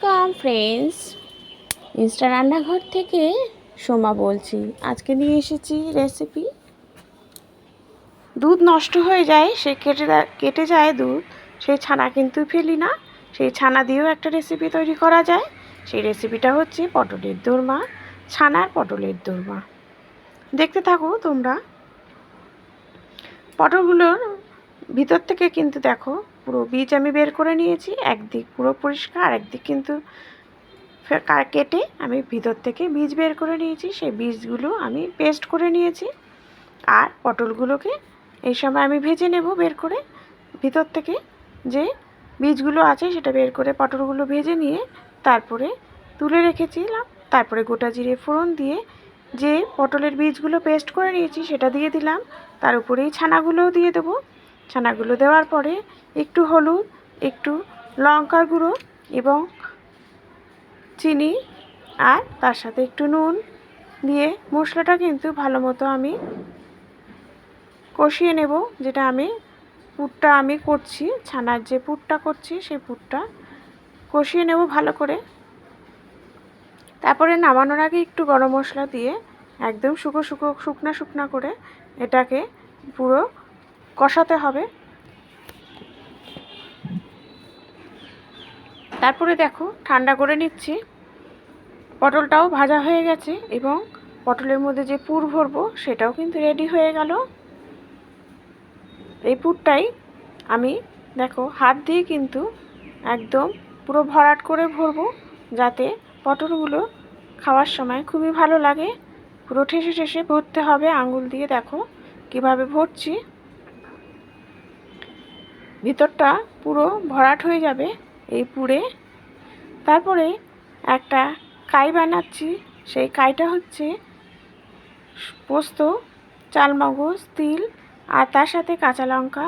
কাম friends Insta রান্নাঘর থেকে সোমা বলছি। আজকে নিয়ে এসেছি রেসিপি দুধ নষ্ট হয়ে যায়, সে কেটে কেটে যায় দুধ। সেই ছানা কিন্তু ফেলি না। সেই ছানা দিয়েও একটা রেসিপি তৈরি করা যায়। সেই রেসিপিটা হচ্ছে পটলের দোরমা, ছানার পটলের দোরমা। দেখতে থাকো তোমরা। পটলগুলোর ভিতর থেকে কিন্তু দেখো পুরো বীজ আমি বের করে নিয়েছি, একদিক পুরো পরিষ্কার একদিক কিন্তু কেটে আমি ভিতর থেকে বীজ বের করে নিয়েছি, সেই বীজগুলো আমি পেস্ট করে নিয়েছি। আর পটলগুলোকে এই সময় আমি ভেজে নেব বের করে, ভিতর থেকে যে বীজগুলো আছে সেটা বের করে পটলগুলো ভেজে নিয়ে তারপরে তুলে রেখেছিলাম। তারপরে গোটা জিরে ফোড়ন দিয়ে যে পটলের বীজগুলো পেস্ট করে নিয়েছি সেটা দিয়ে দিলাম। তার উপরেই ছানাগুলোও দিয়ে দেবো। ছানাগুলো দেওয়ার পরে একটু হলুদ, একটু লঙ্কার গুঁড়ো এবং চিনি আর তার সাথে একটু নুন দিয়ে মশলাটা কিন্তু ভালো মতো আমি কষিয়ে নেব, যেটা আমি, পুরটা আমি করছি, ছানার যে পুরটা করছি সেই পুরটা কষিয়ে নেব ভালো করে। তারপরে নামানোর আগে একটু গরম মশলা দিয়ে একদম শুকো শুকো, শুকনা শুকনা করে এটাকে পুরো কষাতে হবে। তারপরে দেখো, ঠান্ডা করে নিচ্ছি। পটলটাও ভাজা হয়ে গেছে এবং পটলের মধ্যে যে পুর ভরবো, সেটাও কিন্তু রেডি হয়ে গেল। এই পুরটাই আমি দেখো, হাত দিয়ে কিন্তু একদম পুরো ভরাট করে ভরবো, যাতে পটলগুলো খাওয়ার সময় খুবই ভালো লাগে। পুরো ঠেসে ঠেসে ভরতে হবে। আঙুল দিয়ে দেখো, কীভাবে ভরছি। ভিতরটা পুরো ভরাট হয়ে যাবে এই পুড়ে। তারপরে একটা কাই বানাচ্ছি, সেই কাইটা হচ্ছে পোস্ত, চালমগজ, তিল আর তার সাথে কাঁচা লঙ্কা।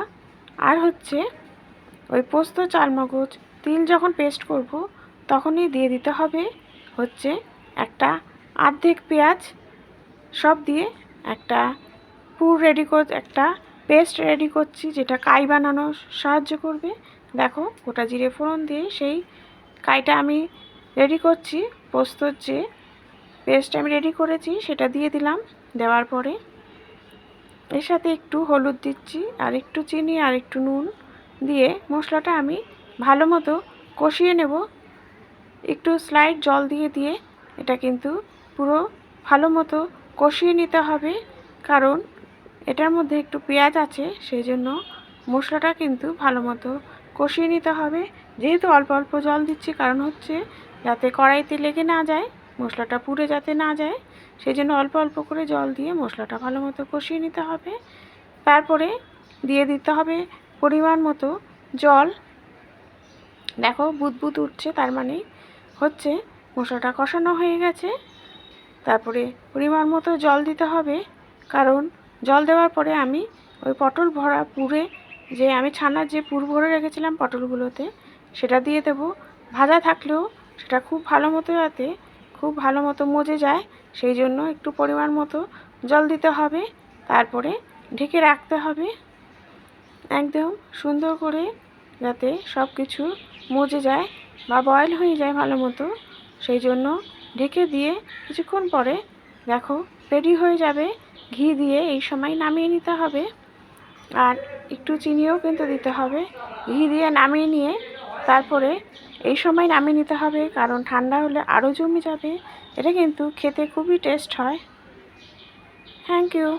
আর হচ্ছে ওই পোস্ত, চালমগজ, তিল যখন পেস্ট করব, তখনই দিয়ে দিতে হবে হচ্ছে একটা আর্ধেক পেঁয়াজ, সব দিয়ে একটা পুর রেডি করে একটা পেস্ট রেডি করছি, যেটা কাই বানানো সাহায্য করবে। দেখো, গোটা জিরে ফোড়ন দিয়ে সেই কাইটা আমি রেডি করছি। পোস্তর যে পেস্ট আমি রেডি করেছি, সেটা দিয়ে দিলাম দেওয়ার পরে। এর সাথে একটু হলুদ দিচ্ছি, আর একটু চিনি, আর একটু নুন দিয়ে মশলাটা আমি ভালো মতো কষিয়ে নেব। একটু স্লাইড জল দিয়ে দিয়ে এটা কিন্তু পুরো ভালো মতো কষিয়ে নিতে হবে, কারণ এটার মধ্যে একটু পেঁয়াজ আছে সেই জন্য মশলাটা কিন্তু ভালো মতো কষিয়ে নিতে হবে। যেহেতু অল্প অল্প জল দিচ্ছি, কারণ হচ্ছে যাতে কড়াইতে লেগে না যায়, মশলাটা পুড়ে যাতে না যায় সেই জন্য অল্প অল্প করে জল দিয়ে মশলাটা ভালো মতো কষিয়ে নিতে হবে। তারপরে দিয়ে দিতে হবে পরিমাণ মতো জল। দেখো বুদবুদ উঠছে, তার মানে হচ্ছে মশলাটা কষানো হয়ে গেছে। তারপরে পরিমাণ মতো জল দিতে হবে, কারণ জল দেওয়ার পরে আমি ওই পটল ভরা পুরে যে আমি ছানার যে পুর ভরে রেখেছিলাম পটলগুলোতে, সেটা দিয়ে দেবো। ভাজা থাকলেও সেটা খুব ভালো মতো যাতে, খুব ভালো মতো মজে যায়, সেই জন্য একটু পরিমাণ মতো জল দিতে হবে। তারপরে ঢেকে রাখতে হবে। একদম সুন্দর করে যাতে সব কিছু মজে যায় বা বয়েল হয়ে যায় ভালো মতো, সেই জন্য ঢেকে দিয়ে কিছুক্ষণ পরে দেখো রেডি হয়ে যাবে। ঘি দিয়ে এই সময় নামিয়ে নিতে হবে। আর একটু চিনিও কিন্তু দিতে হবে। ঘি দিয়ে নামিয়ে নিয়ে তারপরে এই সময় নামিয়ে নিতে হবে, কারণ ঠান্ডা হলে আরও জমে যাবে। এটা কিন্তু খেতে খুবই টেস্ট হয়। Thank you